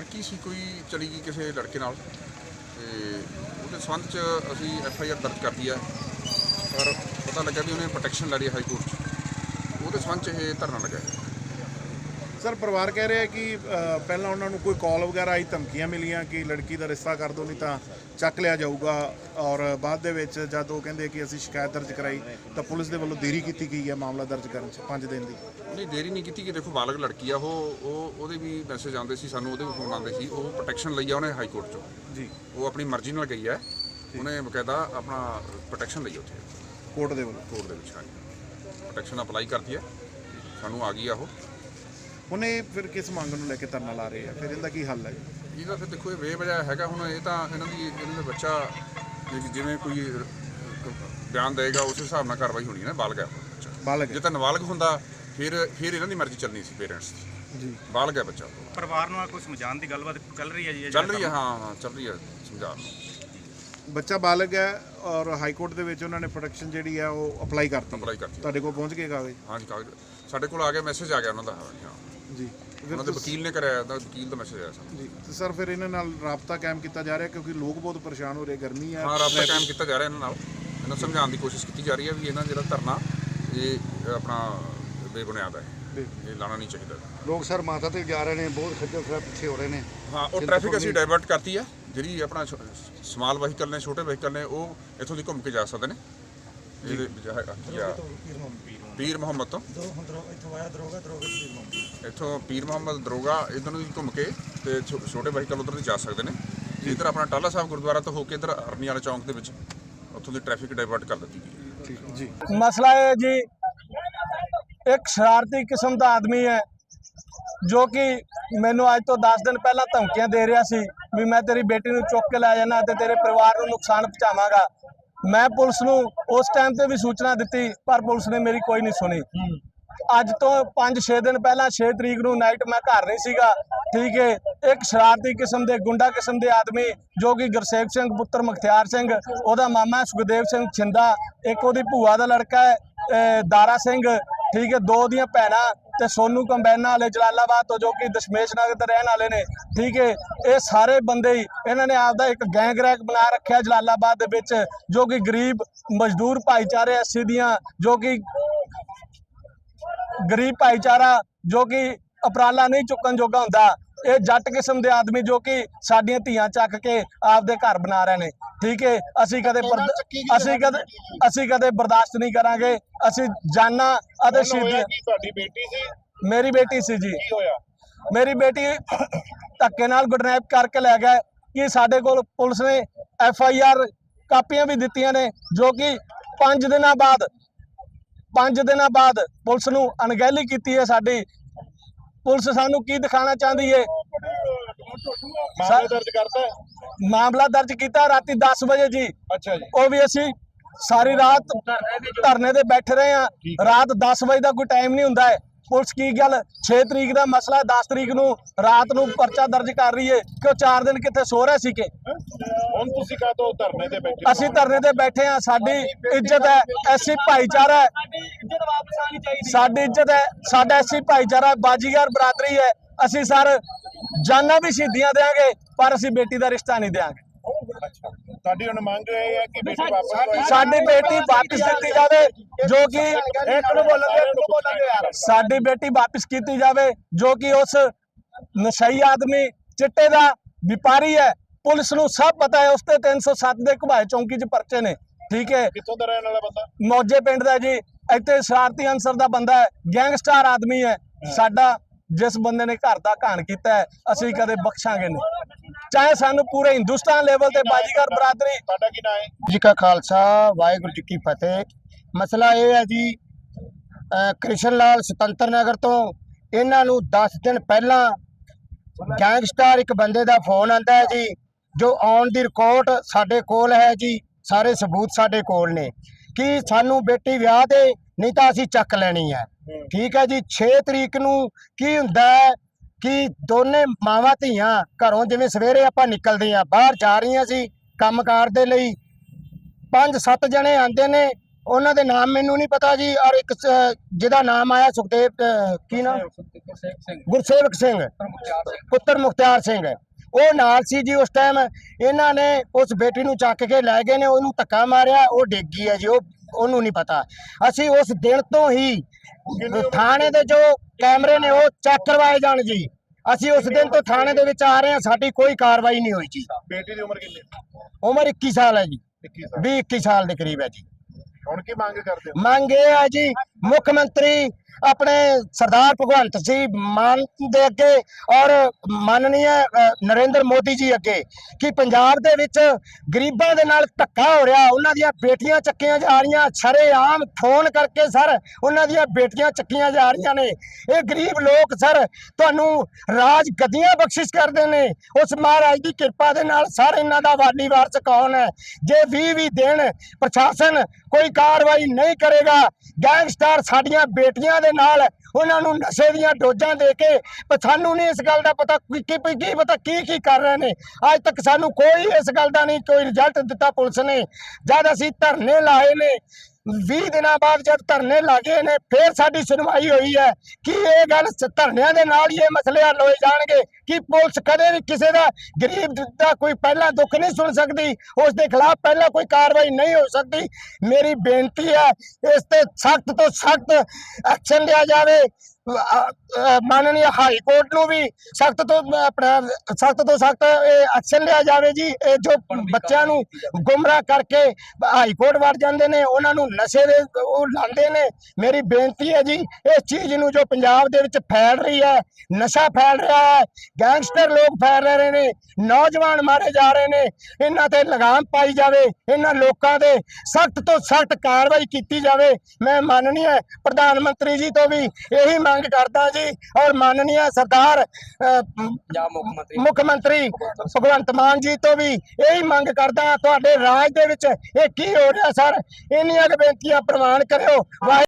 ਲੜਕੀ ਸੀ ਕੋਈ, ਚਲੀ ਗਈ ਕਿਸੇ ਲੜਕੇ ਨਾਲ। ਤੇ ਉਹਦੇ ਸੰਬੰਧ ਚ ਅਸੀਂ ਐਫ ਆਈ ਆਰ ਦਰਜ ਕਰਤੀ ਹੈ। ਪਰ ਪਤਾ ਲੱਗਾ ਵੀ ਉਹਨੇ ਪ੍ਰੋਟੈਕਸ਼ਨ ਲੈ ਲਈ ਹਾਈ ਕੋਰਟ 'ਚ। ਉਹਦੇ ਸੰਬੰਧ ਚ ਇਹ ਧਰਨਾ ਲਗਾਇਆ ਸਰ ਪਰਿਵਾਰ ਕਹਿ ਰਿਹਾ ਕਿ ਪਹਿਲਾਂ ਉਹਨਾਂ ਨੂੰ ਕੋਈ ਕਾਲ ਵਗੈਰਾ ਆਈ ਧਮਕੀਆਂ ਮਿਲੀਆਂ ਕਿ ਲੜਕੀ ਦਾ ਰਿਸ਼ਤਾ ਕਰ ਦਿਓ ਨਹੀਂ ਤਾਂ ਚੱਕ ਲਿਆ ਜਾਊਗਾ। ਔਰ ਬਾਅਦ ਦੇ ਵਿੱਚ ਜਦ ਉਹ ਕਹਿੰਦੇ ਕਿ ਅਸੀਂ ਸ਼ਿਕਾਇਤ ਦਰਜ ਕਰਾਈ ਤਾਂ ਪੁਲਿਸ ਦੇ ਵੱਲੋਂ ਦੇਰੀ ਕੀਤੀ ਗਈ ਹੈ ਮਾਮਲਾ ਦਰਜ ਕਰਨ 'ਚ 5 ਦਿਨ ਦੀ। ਨਹੀਂ ਦੇਰੀ ਨਹੀਂ ਕੀਤੀ ਕਿ ਦੇਖੋ ਬਾਲਗ ਲੜਕੀ ਆ ਉਹ ਉਹ ਉਹਦੇ ਵੀ ਮੈਸੇਜ ਆਉਂਦੇ ਸੀ ਸਾਨੂੰ ਉਹਦੇ ਵੀ ਫੋਨ ਆਉਂਦੇ ਸੀ। ਉਹ ਪ੍ਰੋਟੈਕਸ਼ਨ ਲਈ ਆ ਉਹਨੇ ਹਾਈ ਕੋਰਟ 'ਚੋਂ। ਜੀ। ਉਹ ਆਪਣੀ ਮਰਜ਼ੀ ਨਾਲ ਗਈ ਹੈ। ਉਹਨੇ ਬਕਾਇਦਾ ਆਪਣਾ ਪ੍ਰੋਟੈਕਸ਼ਨ ਲਈ ਉੱਥੇ। ਕੋਰਟ ਦੇ ਵੱਲੋਂ। ਕੋਰਟ ਦੇ ਵਿੱਚ ਹਾਂ ਪ੍ਰੋਟੈਕਸ਼ਨ ਅਪਲਾਈ ਕਰਤੀ ਹੈ। ਸਾਨੂੰ ਆ ਗਈ ਆ ਉਹ। ਉਹਨੇ ਫਿਰ ਕਿਸ ਮੰਗ ਨੂੰ ਲੈ ਕੇ ਧਰਨਾ ਲਾ ਰਹੇ ਆ? ਫਿਰ ਇਹਦਾ ਕੀ ਹੱਲ ਹੈ? ਜੀ? ਇਹਦਾ ਫਿਰ ਦੇਖੋ ਇਹ ਬੇਵਜ੍ਹਾ ਹੈਗਾ। ਹੁਣ ਇਹ ਤਾਂ ਇਹਨਾਂ ਦੀ ਇਹਨਾਂ ਦਾ ਬੱਚਾ ਜੇ- ਜਿਵੇਂ ਕੋਈ ਬਿਆਨ ਦੇਗਾ ਉਸ ਹਿਸਾਬ ਨਾਲ ਕਾਰਵਾਈ ਹੋਣੀ ਹੈ ਨਾ ਬਾਲਗ ਹੈ ਬਾਲਗ ਜੇ ਤਾਂ ਨਾਬਾਲਗ ਹੁੰਦਾ ਫਿਰ ਫਿਰ ਇਹਨਾਂ ਦੀ ਮਰਜ਼ੀ ਚੱਲਣੀ ਸੀ ਪੇਰੈਂਟਸ ਦੀ। ਜੀ। ਬਾਲਗ ਹੈ ਬੱਚਾ। ਪਰਿਵਾਰ ਨੂੰ ਆ ਕੋਈ ਸਮਝਾਉਣ ਦੀ ਗੱਲਬਾਤ ਚੱਲ ਰਹੀ ਹੈ ਜੀ ਇਹ ਚੱਲ ਰਹੀ ਹੈ ਹਾਂ ਹਾਂ ਚੱਲ ਰਹੀ ਹੈ ਸਮਝਾ ਬੱਚਾ ਬਾਲਗ ਹੈ ਔਰ ਹਾਈ ਕੋਰਟ ਦੇ ਵਿੱਚ ਉਹਨਾਂ ਨੇ ਪ੍ਰੋਟੈਕਸ਼ਨ ਜਿਹੜੀ ਹੈ ਉਹ ਅਪਲਾਈ ਕਰਤੀ ਅਪਲਾਈ ਕਰਤੀ ਤੁਹਾਡੇ ਕੋਲ ਪਹੁੰਚ ਗਏ ਕਾਗਜ਼? ਹਾਂਜੀ ਕਾਗਜ਼। ਸਾਡੇ ਕੋਲ ਆ ਗਿਆ ਮੈਸੇਜ ਆ ਗਿਆ ਉਹਨਾਂ ਦਾ ਹਾਂ। ਜੀ। ਉਹਨਾਂ ਦੇ ਵਕੀਲ ਨੇ ਕਰਾਇਆ ਤਾਂ ਵਕੀਲ ਦਾ ਮੈਸੇਜ ਆਇਆ ਸਾਨੂੰ ਜੀ। ਤੇ ਸਰ ਫਿਰ ਇਹਨਾਂ ਨਾਲ ਰਾਬਤਾ ਕਾਇਮ ਕੀਤਾ ਜਾ ਰਿਹਾ ਕਿਉਂਕਿ ਲੋਕ ਬਹੁਤ ਪਰੇਸ਼ਾਨ ਹੋ ਰਹੇ ਗਰਮੀ ਹੈ। ਹਾਂ ਰਾਬਤਾ ਕਾਇਮ ਕੀਤਾ ਜਾ ਰਿਹਾ ਇਹਨਾਂ ਨਾਲ। ਇਹਨਾਂ ਨੂੰ ਸਮਝਾਉਣ ਦੀ ਕੋਸ਼ਿਸ਼ ਕੀਤੀ ਜਾ ਰਹੀ ਹੈ ਵੀ ਇਹਨਾਂ ਜਿਹੜਾ ਧਰਨਾ ਇਹ ਆਪਣਾ ਬੇਬੁਨਿਆਦ ਹੈ। ਇਹ ਲਾਣਾ ਨਹੀਂ ਚਾਹੀਦਾ। ਲੋਕ ਸਰ ਮਾਤਾ ਤੇ ਜਾ ਰਹੇ ਨੇ ਬਹੁਤ ਖੱਜਲ ਖਰਾਬ ਪਿੱਛੇ ਹੋ ਰਹੇ ਨੇ। ਹਾਂ ਉਹ ਟ੍ਰੈਫਿਕ ਅਸੀਂ ਡਾਇਵਰਟ ਕਰਤੀ ਹੈ। ਜਿਹੜੀ ਆਪਣਾ ਸਮਾਲ ਵਹੀਕਲ ਨੇ ਛੋਟੇ ਵਹੀਕਲ ਨੇ ਉਹ ਇੱਥੋਂ ਦੀ ਘੁੰਮ ਕੇ ਜਾ ਸਕਦੇ ਨੇ। ਇਹਦੇ ਵਿੱਚ ਹੈਗਾ ਜਾਂ ਪੀਰ ਮੁਹੰਮਦ। ਤੋਂ? ਇੱਥੋਂ ਪੀਰ ਮੁਹੰਮਦ। ਦਰੋਗਾ ਇਧਰ ਨੂੰ ਘੁੰਮ ਕੇ ਤੇ ਛੋਟੇ ਵਹੀਕਲ ਉਧਰ ਦੀ ਜਾ ਸਕਦੇ ਨੇ। ਇਧਰ ਆਪਣਾ ਟਾਲਾ ਸਾਹਿਬ ਗੁਰਦੁਆਰਾ ਤੋਂ ਹੋ ਕੇ ਇਧਰ ਅਰਨੀ ਵਾਲੇ ਚੌਂਕ ਦੇ ਵਿੱਚ ਉੱਥੋਂ ਦੀ ਟ੍ਰੈਫਿਕ ਡਾਇਵਰਟ ਕਰ ਦਿੱਤੀ ਗਈ ਜੀ। ਮਸਲਾ ਇਹ ਹੈ ਜੀ ਇੱਕ ਸ਼ਰਾਰਤੀ ਕਿਸਮ ਦਾ ਆਦਮੀ ਹੈ ਜੋ ਕਿ ਮੈਨੂੰ ਅੱਜ ਤੋਂ 10 ਦਿਨ ਪਹਿਲਾਂ ਧਮਕੀਆਂ ਦੇ ਰਿਹਾ ਸੀ ਵੀ ਮੈਂ ਤੇਰੀ ਬੇਟੀ ਨੂੰ ਚੁੱਕ ਕੇ ਲੈ ਜਾਣਾ ਤੇ ਤੇਰੇ ਪਰਿਵਾਰ ਨੂੰ ਨੁਕਸਾਨ ਪਹੁੰਚਾਵਾਂਗਾ। ਮੈਂ ਪੁਲਿਸ ਨੂੰ ਉਸ ਟਾਈਮ ਤੇ ਵੀ ਸੂਚਨਾ ਦਿੱਤੀ ਪਰ ਪੁਲਿਸ ਨੇ ਮੇਰੀ ਕੋਈ ਨਹੀਂ ਸੁਣੀ। ਅੱਜ ਤੋਂ 5-6 ਦਿਨ ਪਹਿਲਾਂ 6 ਤਰੀਕ ਨੂੰ ਨਾਈਟ ਮੈਂ ਘਰ ਨਹੀਂ ਸੀਗਾ ਠੀਕ ਹੈ ਇੱਕ ਸ਼ਰਾਰਤੀ ਕਿਸਮ ਦੇ ਗੁੰਡਾ ਕਿਸਮ ਦੇ ਆਦਮੀ ਜੋ ਕਿ ਗੁਰਸੇਵ ਸਿੰਘ ਪੁੱਤਰ ਮੁਖਤਿਆਰ ਸਿੰਘ ਉਹਦਾ ਮਾਮਾ ਸੁਖਦੇਵ ਸਿੰਘ ਛਿੰਦਾ ਇੱਕ ਉਹਦੀ ਭੂਆ ਦਾ ਲੜਕਾ ਹੈ ਦਾਰਾ ਸਿੰਘ ਠੀਕ ਹੈ ਦੋ ਦੀਆਂ ਭੈਣਾਂ ਤੇ ਸੋਨੂ ਕੰਬੈਨਾ ਵਾਲੇ ਜਲਾਲਾਬਾਦ ਤੋਂ ਜੋ ਕਿ ਦਸ਼ਮੇਸ਼ ਨਗਰ ਦੇ ਰਹਿਣ ਵਾਲੇ ਨੇ, ਠੀਕ ਹੈ, ਇਹ ਸਾਰੇ ਬੰਦੇ ਹੀ, ਇਹਨਾਂ ਨੇ ਆਪਦਾ ਇੱਕ ਗੈਂਗ ਰੈਕ ਬਣਾ ਰੱਖਿਆ ਜਲਾਲਾਬਾਦ ਦੇ ਵਿੱਚ, ਜੋ ਕਿ ਗਰੀਬ ਮਜ਼ਦੂਰ ਭਾਈਚਾਰੇ ਐਸੀ ਦੀਆਂ, ਜੋ ਕਿ ਗਰੀਬ ਭਾਈਚਾਰਾ, ਜੋ ਕਿ ਉਪਰਾਲਾ ਨਹੀਂ ਚੁੱਕਣ ਜੋਗਾ ਹੁੰਦਾ। ਇਹ ਜੱਟ ਕਿਸਮ ਦੇ ਆਦਮੀ ਜੋ ਕਿ ਸਾਡੀਆਂ ਧੀਆਂ ਚੱਕ ਕੇ ਆਪਦੇ ਘਰ ਬਣਾ ਰਹੇ ਨੇ ਠੀਕ ਹੈ ਅਸੀਂ ਕਦੇ ਅਸੀਂ ਕਦੇ ਅਸੀਂ ਕਦੇ ਬਰਦਾਸ਼ਤ ਨਹੀਂ ਕਰਾਂਗੇ ਅਸੀਂ ਜਾਨਾਂ ਅਤੇ ਸ਼ਹੀਦੀਆਂ ਤੁਹਾਡੀ ਬੇਟੀ ਸੀ? ਮੇਰੀ ਬੇਟੀ ਸੀ ਜੀ। ਹੋਇਆ? ਮੇਰੀ ਬੇਟੀ ਧੱਕੇ ਨਾਲ ਗੁਡਨੈਪ ਕਰਕੇ ਲੈ ਗਏ। ਕਿ ਸਾਡੇ ਕੋਲ ਪੁਲਿਸ ਨੇ ਐਫ ਆਈ ਆਰ ਕਾਪੀਆਂ ਵੀ ਦਿੱਤੀਆਂ ਨੇ ਜੋ ਕਿ 5 ਦਿਨਾਂ ਬਾਅਦ 5 ਦਿਨਾਂ ਬਾਅਦ ਪੁਲਿਸ ਨੂੰ ਅਣਗਹਿਲੀ ਕੀਤੀ ਹੈ ਸਾਡੀ। ਪੁਲਿਸ ਸਾਨੂੰ ਕੀ ਦਿਖਾਣਾ ਚਾਹੁੰਦੀ ਹੈ ਮਾਮਲਾ ਦਰਜ ਕਰਤਾ? ਮਾਮਲਾ ਦਰਜ ਕੀਤਾ ਰਾਤੀ 10 ਵਜੇ ਜੀ। ਅੱਛਾ ਜੀ। ਉਹ ਵੀ ਅਸੀਂ ਸਾਰੀ ਰਾਤ ਧਰਨੇ ਤੇ ਬੈਠੇ ਰਹੇ ਆ ਰਾਤ 10 ਵਜੇ ਦਾ ਕੋਈ ਟਾਈਮ ਨਹੀਂ ਹੁੰਦਾ ਹੈ ਪੁਲਿਸ ਕੀ ਗੱਲ 6 ਤਰੀਕ ਦਾ ਮਸਲਾ 10 ਤਰੀਕ ਨੂੰ ਰਾਤ ਨੂੰ ਪਰਚਾ ਦਰਜ ਕਰ ਰਹੀ ਹੈ ਕਿ ਉਹ 4 ਦਿਨ ਕਿੱਥੇ ਸੋ ਰਹੇ ਸੀ ਕਿ? ਹੁਣ ਤੁਸੀਂ ਕਾਹਤੋਂ ਧਰਨੇ ਤੇ ਬੈਠੇ ਅਸੀਂ ਧਰਨੇ ਤੇ ਬੈਠੇ ਆ ਸਾਡੀ ਇੱਜ਼ਤ ਹੈ। ਐਸੀ ਭਾਈਚਾਰਾ ਹੈ। ਸਾਡੀ ਇੱਜ਼ਤ ਹੈ ਸਾਡਾ ਐਸੀ ਭਾਈਚਾਰਾ ਬਾਜੀਗਰ ਬਰਾਦਰੀ ਹੈ। ਅਸੀਂ ਸਰ ਜਾਨਾਂ ਵੀ ਸ਼ਹੀਦੀਆਂ ਦੇਾਂਗੇ ਪਰ ਅਸੀਂ ਬੇਟੀ ਦਾ ਰਿਸ਼ਤਾ ਨਹੀਂ ਦੇਾਂਗੇ ਤੁਹਾਡੀ ਹੁਣ ਮੰਗ ਇਹ ਹੈ ਕਿ ਬੇਟੀ ਵਾਪਸ ਸਾਡੀ ਬੇਟੀ ਵਾਪਸ ਦਿੱਤੀ ਜਾਵੇ ਜੋ ਕਿ ਇੱਕ ਨੂੰ ਬੋਲਣਗੇ ਇੱਕ ਨੂੰ ਬੋਲਣਗੇ ਯਾਰ। ਸਾਡੀ ਬੇਟੀ ਵਾਪਸ ਕੀਤੀ ਜਾਵੇ ਜੋ ਕਿ ਉਸ ਨਸ਼ਈ ਆਦਮੀ ਚਿੱਟੇ ਦਾ ਵਪਾਰੀ ਹੈ। ਪੁਲਿਸ ਨੂੰ ਸਭ ਪਤਾ ਹੈ ਉਸ ਤੇ 307 ਦੇ ਘੁਬਾਏ ਚੌਂਕੀ 'ਚ ਪਰਚੇ ਨੇ। ਠੀਕ ਹੈ। ਕਿੱਥੋਂ ਦਾ ਰਹਿਣ ਵਾਲਾ ਬੰਦਾ? ਮੌਜੇ ਪਿੰਡ ਦਾ ਜੀ। ਇੱਥੇ ਸ਼ਰਾਰਤੀ ਅਨਸਰ ਦਾ ਬੰਦਾ ਹੈ ਗੈਂਗਸਟਰ ਆਦਮੀ ਹੈ। ਸਾਡਾ ਜਿਸ ਬੰਦੇ ਨੇ ਘਰ ਦਾ ਘਾਣ ਕੀਤਾ ਹੈ ਅਸੀਂ ਕਦੇ ਬਖਸ਼ਾਂਗੇ ਨਹੀਂ। ਚਾਹੇ ਸਾਨੂੰ ਪੂਰੇ ਹਿੰਦੁਸਤਾਨ ਲੈਵਲ ਤੇ ਬਾਜੀਗਰ ਬਰਾਦਰੀ ਤੁਹਾਡਾ ਕੀ ਨਾਂ ਹੈ? ਜੀ ਕਾ ਖਾਲਸਾ ਵਾਹਿਗੁਰੂ ਜੀ ਕੀ ਫਤਿਹ। ਮਸਲਾ ਇਹ ਹੈ ਜੀ ਕ੍ਰਿਸ਼ਨ ਲਾਲ ਸੁਤੰਤਰ ਨਗਰ ਤੋਂ ਇਹਨਾਂ ਨੂੰ 10 ਦਿਨ ਪਹਿਲਾਂ ਗੈਂਗਸਟਰ ਇੱਕ ਬੰਦੇ ਦਾ ਫੋਨ ਆਂਦਾ ਹੈ ਜੀ ਜੋ ਔਨ ਦੀ ਰਿਕਾਰਡ ਸਾਡੇ ਕੋਲ ਹੈ ਜੀ ਸਾਰੇ ਸਬੂਤ ਸਾਡੇ ਕੋਲ ਨੇ। ਕਿ ਸਾਨੂੰ ਬੇਟੀ ਵਿਆਹ ਦੇ ਨਹੀਂ ਤਾਂ ਅਸੀਂ ਚੱਕ ਲੈਣੀ ਹੈ। ਠੀਕ ਹੈ ਜੀ 6 ਤਰੀਕ ਨੂੰ ਕੀ ਹੁੰਦਾ ਹੈ ਕਿ ਦੋਨੇ ਮਾਵਾਂ ਧੀਆਂ ਘਰੋਂ ਜਿਵੇਂ ਸਵੇਰੇ ਆਪਾਂ ਨਿਕਲਦੇ ਆ ਬਾਹਰ ਜਾ ਰਹੀਆਂ ਸੀ ਕੰਮਕਾਰ ਦੇ ਲਈ ਪੰਜ ਸੱਤ ਜਣੇ ਆਂਦੇ ਨੇ ਉਹਨਾਂ ਦੇ ਨਾਮ ਮੈਨੂੰ ਨਹੀਂ ਪਤਾ ਜੀ ਔਰ ਇੱਕ ਜਿਹਦਾ ਨਾਮ ਆਇਆ ਸੁਖਦੇਵ ਕੀ ਨਾਮ? ਗੁਰਸੇਵਕ ਸਿੰਘ। ਪੁੱਤਰ ਮੁਖਤਿਆਰ ਸਿੰਘ। ਉਹ ਨਾਲ ਸੀ ਜੀ ਉਸ ਟਾਈਮ ਇਹਨਾਂ ਨੇ ਉਸ ਬੇਟੀ ਨੂੰ ਚੱਕ ਕੇ ਲੈ ਗਏ ਨੇ ਉਹਨੂੰ ਧੱਕਾ ਮਾਰਿਆ ਉਹ ਡਿੱਗ ਗਈ ਹੈ ਜੀ ਉਹ ਉਹਨੂੰ ਨਹੀਂ ਪਤਾ। ਅਸੀਂ ਉਸ ਦਿਨ ਤੋਂ ਹੀ ਥਾਣੇ ਦੇ ਜੋ ਕੈਮਰੇ ਨੇ ਉਹ ਚੈੱਕ ਕਰਵਾਏ ਜਾਣ ਜੀ। ਅਸੀਂ ਉਸ ਦਿਨ ਤੋਂ ਥਾਣੇ ਦੇ ਵਿੱਚ ਆ ਰਹੇ ਹਾਂ ਸਾਡੀ ਕੋਈ ਕਾਰਵਾਈ ਨਹੀਂ ਹੋਈ ਜੀ। ਬੇਟੀ ਦੀ ਉਮਰ ਕਿੰਨੀ? ਉਮਰ 21 ਸਾਲ ਹੈ ਜੀ। 21 ਸਾਲ। 20 21 ਸਾਲ ਦੇ ਕਰੀਬ ਹੈ ਜੀ। ਹੁਣ ਕੀ ਮੰਗ ਕਰਦੇ ਹੋ? ਮੰਗ ਇਹ ਹੈ ਜੀ ਮੁੱਖ ਮੰਤਰੀ ਆਪਣੇ ਸਰਦਾਰ ਭਗਵੰਤ ਸਿੰਘ ਮਾਨ ਦੇ ਅੱਗੇ ਔਰ ਮਾਨਨੀय ਅ, ਨਰਿੰਦਰ ਮੋਦੀ ਜੀ ਅੱਗੇ ਕਿ ਪੰਜਾਬ ਦੇ ਵਿੱਚ ਗਰੀਬਾਂ ਦੇ ਨਾਲ ਧੱਕਾ ਹੋ ਰਿਹਾ ਉਹਨਾਂ ਦੀਆਂ ਬੇਟੀਆਂ ਚੱਕੀਆਂ ਜਾ ਰਹੀਆਂ ਸ਼ਰੇਆਮ ਫੋਨ ਕਰਕੇ ਸਰ ਉਹਨਾਂ ਦੀਆਂ ਬੇਟੀਆਂ ਚੱਕੀਆਂ ਜਾ ਰਹੀਆਂ ਨੇ। ਇਹ ਗਰੀਬ ਲੋਕ ਸਰ ਤੁਹਾਨੂੰ ਰਾਜ ਗੱਦੀਆਂ ਬਖਸ਼ਿਸ਼ ਕਰਦੇ ਨੇ। ਉਸ ਮਹਾਰਾਜ ਦੀ ਕਿਰਪਾ ਦੇ ਨਾਲ ਸਰ ਇਹਨਾਂ ਦਾ ਵਾਲੀ ਵਾਰਸ ਕੌਣ ਹੈ। ਜੇ 20 20 ਦਿਨ ਪ੍ਰਸ਼ਾਸਨ ਕੋਈ ਕਾਰਵਾਈ ਨਹੀਂ ਕਰੇਗਾ ਗੈਂਗਸਟਰ ਸਾਡੀਆਂ ਬੇਟੀਆਂ ਦੇ ਨਾਲ ਉਹਨਾਂ ਨੂੰ ਨਸ਼ੇ ਦੀਆਂ ਡੋਜ਼ਾਂ ਦੇ ਕੇ ਸਾਨੂੰ ਨਹੀਂ ਇਸ ਗੱਲ ਦਾ ਪਤਾ ਕੀ ਕੀ ਕੀ ਪਤਾ ਕੀ ਕੀ ਕਰ ਰਹੇ ਨੇ। ਅੱਜ ਤੱਕ ਸਾਨੂੰ ਕੋਈ ਇਸ ਗੱਲ ਦਾ ਨਹੀਂ, ਕੋਈ ਰਿਜ਼ਲਟ ਦਿੱਤਾ ਪੁਲਿਸ ਨੇ। ਜਦ ਅਸੀਂ ਧਰਨੇ ਲਾਏ ਨੇ 20 ਦਿਨਾਂ ਬਾਅਦ ਜਦ ਧਰਨੇ ਲਾਗੇ ਨੇ, ਫੇਰ ਸਾਡੀ ਸੁਣਵਾਈ ਹੋਈ ਹੈ। ਕਿ ਇਹ ਗੱਲ ਧਰਨਿਆਂ ਦੇ ਨਾਲ ਹੀ ਇਹ ਮਸਲੇ ਹੱਲ ਹੋਏ ਜਾਣਗੇ? ਕਿ ਪੁਲਿਸ ਕਦੇ ਵੀ ਕਿਸੇ ਦਾ ਗਰੀਬ ਦਾ ਕੋਈ ਪਹਿਲਾਂ ਦੁੱਖ ਨਹੀਂ ਸੁਣ ਸਕਦੀ? ਉਸ ਦੇ ਖਿਲਾਫ ਪਹਿਲਾਂ ਕੋਈ ਕਾਰਵਾਈ ਨਹੀਂ ਹੋ ਸਕਦੀ? ਮੇਰੀ ਬੇਨਤੀ ਹੈ, ਇਸ ਤੇ ਸਖਤ ਤੋਂ ਸਖਤ ਐਕਸ਼ਨ ਲਿਆ ਜਾਵੇ। ਮਾਨਨੀय ਹਾਈ ਕੋਰਟ ਨੂੰ ਵੀ ਸਖਤ ਤੋਂ ਆਪਣਾ, ਸਖਤ ਤੋਂ ਸਖਤ ਐਕਸ਼ਨ ਲਿਆ ਜਾਵੇ ਜੀ। ਇਹ ਜੋ ਬੱਚਿਆਂ ਨੂੰ ਗੁੰਮਰਾਹ ਕਰਕੇ ਹਾਈ ਕੋਰਟ ਵੜ ਜਾਂਦੇ ਨੇ, ਉਹਨਾਂ ਨੂੰ ਨਸ਼ੇ ਦੇ ਉਹ ਲਾਉਂਦੇ ਨੇ। ਮੇਰੀ ਬੇਨਤੀ ਹੈ ਜੀ, ਇਸ ਚੀਜ਼ ਨੂੰ ਜੋ ਪੰਜਾਬ ਦੇ ਵਿੱਚ ਫੈਲ ਰਹੀ ਹੈ, ਨਸ਼ਾ ਫੈਲ ਰਿਹਾ ਹੈ, ਗੈਂਗਸਟਰ ਲੋਕ ਫੈਲ ਰਹੇ ਨੇ, ਨੌਜਵਾਨ ਮਾਰੇ ਜਾ ਰਹੇ ਨੇ, ਇਹਨਾਂ ਤੇ ਲਗਾਮ ਪਾਈ ਜਾਵੇ, ਇਹਨਾਂ ਲੋਕਾਂ ਦੇ ਸਖਤ ਤੋਂ ਸਖਤ ਕਾਰਵਾਈ ਕੀਤੀ ਜਾਵੇ। ਮੈਂ ਮੰਨਣੀ ਹੈ ਪ੍ਰਧਾਨ ਮੰਤਰੀ ਜੀ ਤੋਂ ਵੀ ਇਹੀ ਮੰਗ ਕਰਦਾ ਜੀ ਔਰ ਮਾਨਨੀय ਸਰਦਾਰ ਮੁੱਖ ਮੰਤਰੀ। ਭਗਵੰਤ ਮਾਨ ਜੀ ਤੋਂ ਵੀ ਇਹੀ ਮੰਗ ਕਰਦਾ ਤੁਹਾਡੇ ਰਾਜ ਦੇ ਵਿੱਚ ਇਹ ਕੀ ਹੋ ਰਿਹਾ ਸਰ? ਇੰਨੀਆਂ ਬੇਨਤੀਆਂ ਪ੍ਰਵਾਨ ਕਰਿਓ।